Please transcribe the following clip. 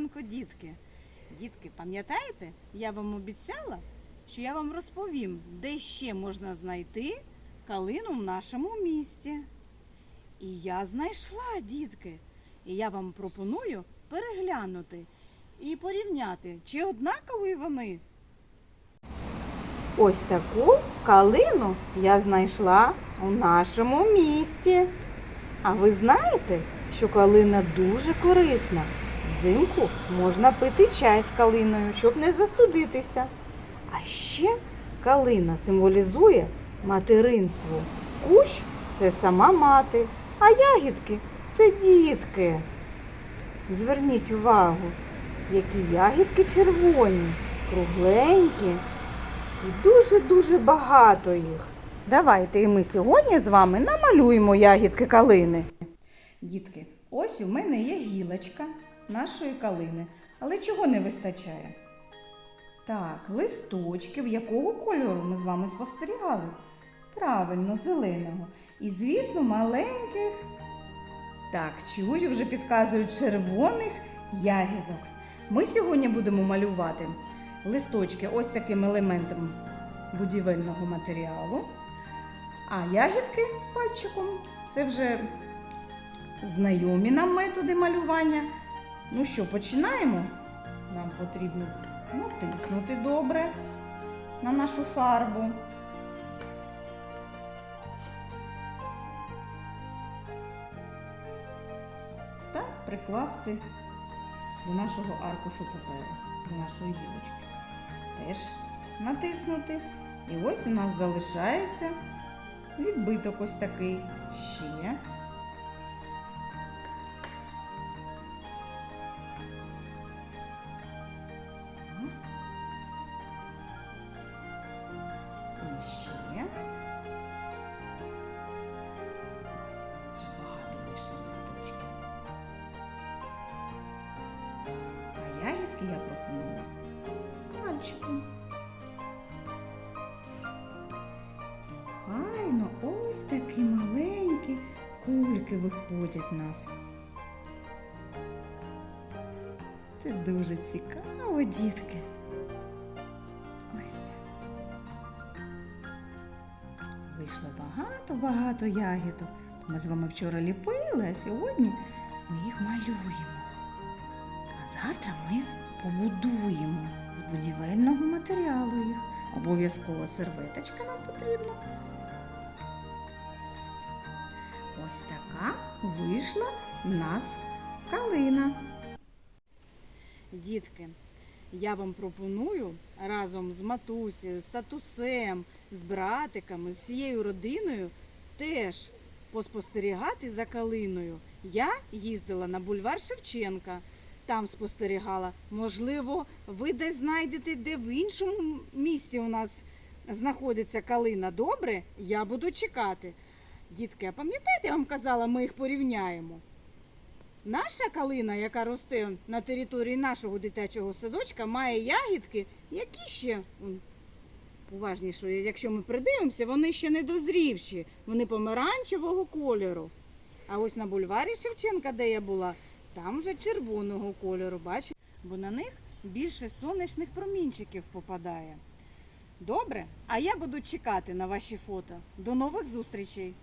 ранку, дітки. Дітки, пам'ятаєте, я вам обіцяла, що я вам розповім, де ще можна знайти калину в нашому місті. І я знайшла, дітки. І я вам пропоную переглянути і порівняти, чи однакові вони. Ось таку калину я знайшла у нашому місті. А ви знаєте, що калина дуже корисна. Взимку можна пити чай з калиною, щоб не застудитися. А ще калина символізує материнство. Кущ це сама мати, а ягідки це дітки. Зверніть увагу, які ягідки червоні, кругленькі і дуже-дуже багато їх. Давайте і ми сьогодні з вами намалюємо ягідки калини. Дітки, ось у мене є гілочка нашої калини. Але чого не вистачає? Так, листочків, якого кольору ми з вами спостерігали? Правильно, зеленого. І, звісно, маленьких. Так, чую, вже підказують червоних ягідок. Ми сьогодні будемо малювати листочки ось таким елементом будівельного матеріалу. А ягідки пальчиком. Це вже знайомі нам методи малювання. Ну що, починаємо? Нам потрібно натиснути добре на нашу фарбу. Та прикласти до нашого аркушу паперу, до нашої гілочки. Теж натиснути. І ось у нас залишається відбиток ось такий. Ще. Пальчиком. Хайно, ось такі маленькі кульки виходять в нас. Це дуже цікаво, дітки. Ось так. Вийшло багато-багато ягідок. Ми з вами вчора ліпили, а сьогодні ми їх малюємо. А завтра ми побудуємо будівельного матеріалу їх. Обов'язково серветочка нам потрібна. Ось така вийшла в нас калина. Дітки, я вам пропоную разом з матусею, з татусем, з братиками, з всією родиною теж поспостерігати за калиною. Я їздила на бульвар Шевченка, там спостерігала. Можливо, ви десь знайдете, де в іншому місті у нас знаходиться калина. Добре, я буду чекати. Дітки, а пам'ятаєте, я вам казала, ми їх порівняємо. Наша калина, яка росте на території нашого дитячого садочка, має ягідки, які ще уважніше, якщо ми придивимося, вони ще не дозрівші, вони помаранчевого кольору. А ось на бульварі Шевченка, де я була, там вже червоного кольору, бачите? Бо на них більше сонячних промінчиків попадає. Добре? А я буду чекати на ваші фото. До нових зустрічей!